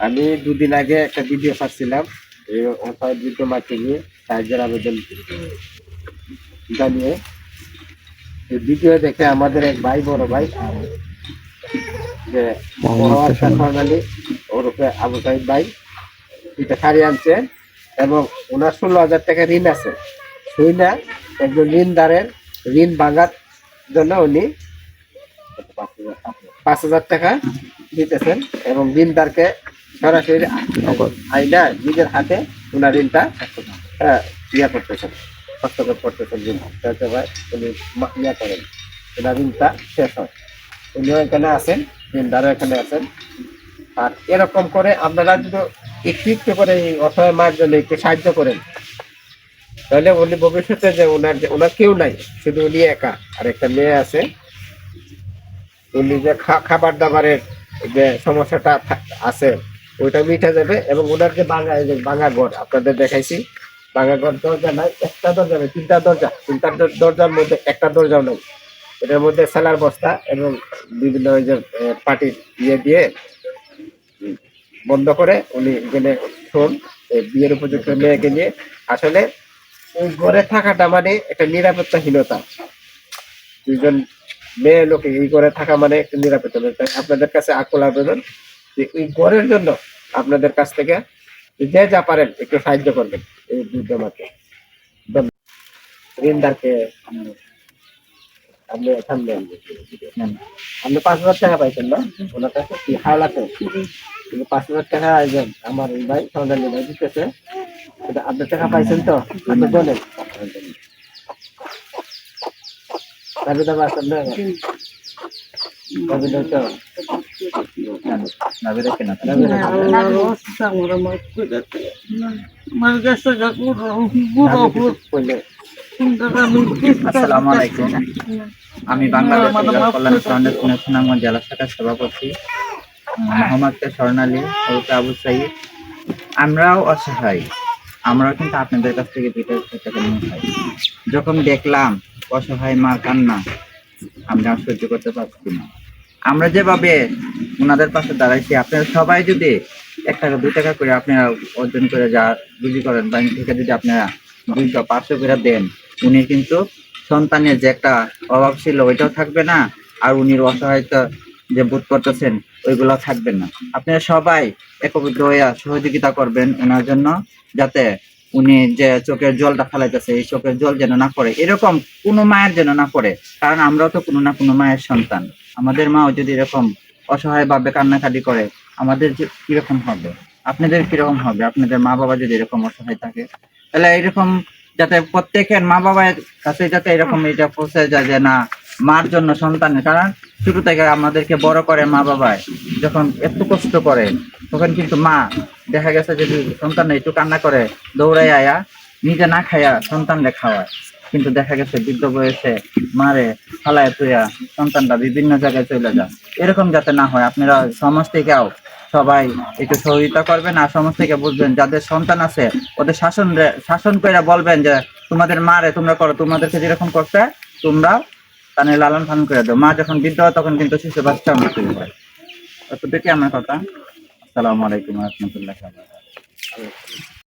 আমি দুদিন আগে একটা ভিডিও পাচ্ছিলাম এই অসহায় বৃদ্ধ মাকে নিয়ে সাহায্যের আবেদন জানিয়ে এই ভিডিও দেখে আমাদের এক ভাই বড় ভাই যে স্বর্ণালী ওরফে আবু সাহিদ ভাই এটা শাড়ি আনছে এবং ওনার ষোলো হাজার টাকা ঋণ আছে। শুই না একজন ঋণদারের ঋণ ভাঙার জন্য উনি পাঁচ হাজার টাকা দিতেছেন এবং ঋণদারকে সরাসরি আইনা নিজের হাতে ওনার ঋণটা হ্যাঁ, ইয়া করতেছেন হস্তক্ষেপ করতেছেন ঋণ। যাতে উনি ইয়া করেন ওনার ঋণটা শেষ হয়। উনিও এখানে আছেন ঋণদারও এখানে আছেন। আর এরকম করে আপনারা যদি একটু একটু করে এই অসহায় মায়ের জন্য একটু সাহায্য করেন তাহলে উনি ভবিষ্যতে যে ওনার যে ওনার কেউ নাই শুধু উনি একা। আর একটা মেয়ে আছে উনি যে খাবার দাবারের যে সমস্যাটা আছে ওইটা মিটে যাবে এবং ওনার যে বাঙা বাঙা ঘর, আপনাদের দেখাইছি। বাঙা ঘর দরজা নাই, একটা দরজা নেই, তিনটা দরজা। তিনটা দরজার মধ্যে একটা দরজাও নেই। এটার মধ্যে সেলার বস্তা এবং বিভিন্ন ওই যে পার্টির ইয়ে দিয়ে বন্ধ করে উনি এখানে শোন বিয়ের উপযুক্ত মেয়েকে নিয়ে। আসলে ওই ঘরে থাকাটা মানে একটা নিরাপত্তাহীনতা। দুজন মেয়ে লোকে এই ঘরে থাকা মানে একটা নিরাপত্তা। আপনাদের কাছে আকুল আবেদন। ঘরের জন্য আপনাদের কাছ থেকে যে যা পারেন একটু সাহায্য করবেন এই বৃদ্ধ মাকে ঋণদারকে আপনি সামনে আপনি পাঁচ হাজার টাকা পাইছেন না? ওনার কাছে কি হাওলাতে পাঁচ হাজার টাকা একজন আমার ভাই সন্ধানী ভাই দিতেছে। এটা আপনার টাকা পাইছেন তো? আপনি বলেন। কবিতা পাচ্ছেন কবিতা তো নাবিরা কেনা বললে আমি কল্যাণ সুনামগঞ্জ জেলা শাখার সভাপতি মোহাম্মদ স্বর্ণালী আবু সাইদ। আমরাও অসহায়। আমরাও কিন্তু আপনাদের কাছ থেকে খাই যখন দেখলাম অসহায় মার কান্না, আমরা সহ্য করতে পারছি না। আমরা যেভাবে ওনাদের পাশে দাঁড়াইছি। আপনারা সবাই যদি এক টাকা, দুই টাকা করে আপনারা অর্জন করে যা রুজি করেন ব্যাংক থেকে যদি আপনারা দুইশো পাঁচশো করে দেন, উনি কিন্তু সন্তানের যে একটা অভাব ছিল ওইটাও থাকবে না, আর উনির অসহায়তা যে বোধ করতেছেন ওইগুলো থাকবে না। আপনারা সবাই একত্রিত হইয়া সহযোগিতা করবেন ওনার জন্য, যাতে উনি যে চোখের জলটা ফেলাইতেছে, এই চোখের জল যেন না পড়ে। এরকম কোনো মায়ের যেন না পড়ে, কারণ আমরাও তো কোনো না কোনো মায়ের সন্তান। আমাদের মাও যদি এরকম অসহায় ভাবে কান্নাকাটি করে, আমাদের যে কীরকম হবে? আপনাদের কীরকম হবে? আপনাদের মা বাবা যদি এরকম অসহায় থাকে? তাহলে এরকম যাতে প্রত্যেকের মা বাবার কাছে যাতে এরকম এটা পৌঁছে যায় যে না, মার জন্য সন্তানের, কারণ ছোট থেকে আমাদেরকে বড় করে মা বাবায় যখন এত কষ্ট করে, তখন কিন্তু মা দেখা গেছে যদি সন্তান একটু কান্না করে দৌড়াই আয়া নিজে না খাইয়া সন্তানরে খাওয়ায়। কিন্তু দেখা গেছে বৃদ্ধ বয়সে মারে ফালায় তুইয়া সন্তানটা বিভিন্ন জায়গায় চলে যায়। এরকম যাতে না হয়, আপনারা সমাজ থেকেও সবাই একটু সহযোগিতা করবেন আর সমাজ থেকে বুঝবেন, যাদের সন্তান আছে, ওদের শাসন শাসন করে বলবেন যে, তোমাদের মারে, তোমরা করো, তোমাদেরকে যেরকম করতে তোমরা তাহলে লালন পালন করে দাও। মা যখন বৃদ্ধ হয়, তখন কিন্তু শিশু বাচ্চা মৃত্যু হয় অতটুকু আমার কথা। আসসালামু আলাইকুম রহমতুল্লাহ